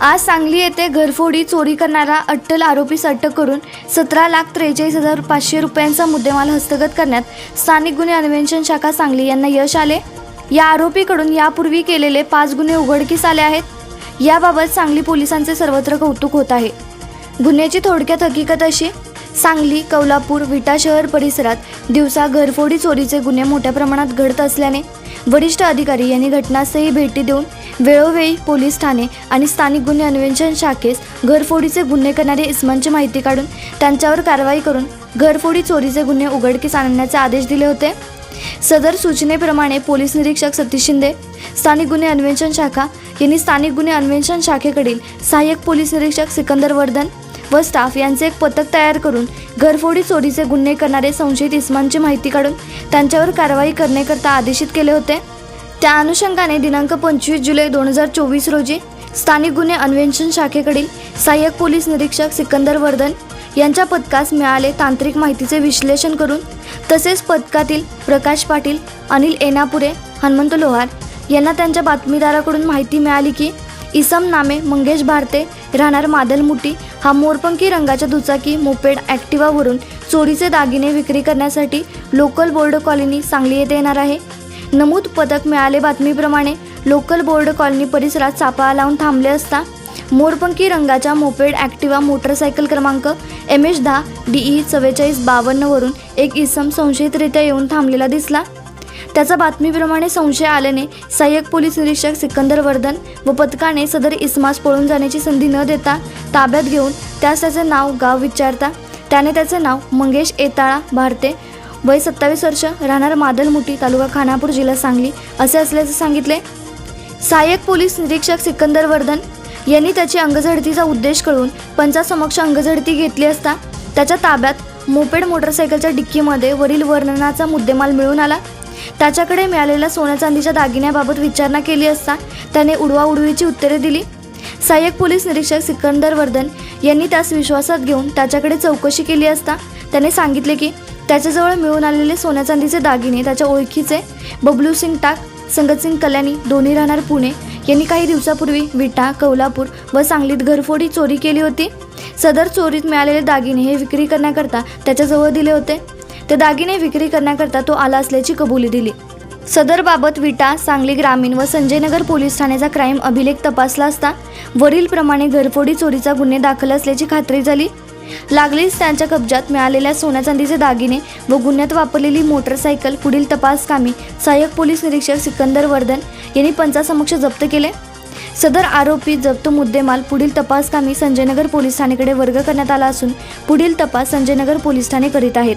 आज सांगली येथे घरफोडी चोरी करणारा अट्टल आरोपीस अटक करून सतरा लाख त्रेचाळीस हजार पाचशे रुपयांचा मुद्देमाल हस्तगत करण्यात स्थानिक गुन्हे अन्वेषण शाखा सांगली यांना यश आले. या आरोपीकडून यापूर्वी केलेले पाच गुन्हे उघडकीस आले आहेत. याबाबत सांगली पोलिसांचे सर्वत्र कौतुक होत आहे. गुन्ह्याची थोडक्यात हकीकत अशी सांगली कौलापूर विटा शहर परिसरात दिवसा घरफोडी चोरीचे गुन्हे मोठ्या प्रमाणात घडत असल्याने वरिष्ठ अधिकारी यांनी घटनास्थळी भेटी देऊन वेळोवेळी पोलीस ठाणे आणि स्थानिक गुन्हे अन्वेषण शाखेस घरफोडीचे गुन्हे करणारे इस्मांची माहिती काढून त्यांच्यावर कारवाई करून घरफोडी चोरीचे गुन्हे उघडकीस आणण्याचे आदेश दिले होते. सदर सूचनेप्रमाणे पोलीस निरीक्षक सतीश शिंदे स्थानिक गुन्हे अन्वेषण शाखा यांनी स्थानिक गुन्हे अन्वेषण शाखेकडील सहाय्यक पोलीस निरीक्षक सिकंदर वर्धन व स्टाफ यांचे एक पथक तयार करून घरफोडी चोरीचे गुन्हे करणारे संशयित इस्मांची माहिती काढून त्यांच्यावर कारवाई करण्याकरता आदेशित केले होते. त्या अनुषंगाने दिनांक पंचवीस जुलै दोन हजार चोवीस रोजी स्थानिक गुन्हे अन्वेषण शाखेकडील सहाय्यक पोलीस निरीक्षक सिकंदर वर्धन यांच्या पथकास मिळाले तांत्रिक माहितीचे विश्लेषण करून तसेच पथकातील प्रकाश पाटील अनिल एनापुरे हनुमंत लोहार यांना त्यांच्या बातमीदाराकडून माहिती मिळाली की इसम नामे मंगेश भारते राहणार मादलमुटी हा मोरपंखी रंगाच्या दुचाकी मोपेड ॲक्टिवावरून चोरीचे दागिने विक्री करण्यासाठी लोकल बोर्ड कॉलनी सांगली येथे येणार आहे. नमूद पथक मिळाले बातमीप्रमाणे लोकल बोर्ड कॉलनी परिसरात सापळा लावून थांबले असता मोरपंखी रंगाच्या मोपेड ॲक्टिवा मोटरसायकल क्रमांक एम एच दहा डी ई चव्वेचाळीस बावन्नवरून एक इसम संशयितरित्या येऊन थांबलेला दिसला. त्याचा बातमीप्रमाणे संशय आल्याने सहाय्यक पोलीस निरीक्षक सिकंदर वर्धन व पथकाने सदर इस्मास पळून जाण्याची संधी न देता ताब्यात घेऊन त्यास त्याचे नाव गाव विचारता. त्याने त्याचे नाव मंगेश एताळा भारते. वय सत्तावीस वर्ष राहणार मादलमुटी तालुका खानापूर जिल्हा सांगली असे असल्याचे सांगितले. सहाय्यक पोलीस निरीक्षक सिकंदर वर्धन यांनी त्याची अंगझडतीचा उद्देश कळून पंचासमक्ष अंगझडती घेतली असता त्याच्या ताब्यात मोपेड मोटरसायकलच्या डिक्कीमध्ये वरील वर्णनाचा मुद्देमाल मिळून आला. त्याच्याकडे मिळालेल्या सोन्या चांदीच्या दागिन्याबाबत विचारणा केली असता त्याने उडवाउडवीची उत्तरे दिली. सहाय्यक पोलीस निरीक्षक सिकंदर वर्धन यांनी त्यास विश्वासात घेऊन त्याच्याकडे चौकशी केली असता त्याने सांगितले की त्याच्याजवळ मिळून आलेले सोन्या चांदीचे दागिने त्याच्या ओळखीचे बबलू सिंग टाक संगतसिंग कल्याणी दोन्ही राहणार पुणे यांनी काही दिवसापूर्वी विटा कौलापूर व सांगलीत घरफोडी चोरी केली होती. सदर चोरीत मिळालेले दागिने हे विक्री करण्याकरता त्याच्याजवळ दिले होते. ते दागिने विक्री करण्याकरता तो आला असल्याची कबुली दिली. सदर बाबत विटा सांगली ग्रामीण व संजयनगर पोलीस ठाण्याचा क्राईम अभिलेख तपासला असता वरीलप्रमाणे घरफोडी चोरीचा गुन्हे दाखल असल्याची खात्री झाली. लागलीच त्यांच्या कब्जात मिळालेल्या सोन्या चांदीचे दागिने व गुन्ह्यात वापरलेली मोटरसायकल पुढील तपासकामी सहाय्यक पोलीस निरीक्षक सिकंदर वर्धन यांनी पंचासमक्ष जप्त केले. सदर आरोपी जप्त मुद्देमाल पुढील तपासकामी संजयनगर पोलीस ठाणेकडे वर्ग करण्यात आला असून पुढील तपास संजयनगर पोलीस ठाणे करीत आहेत.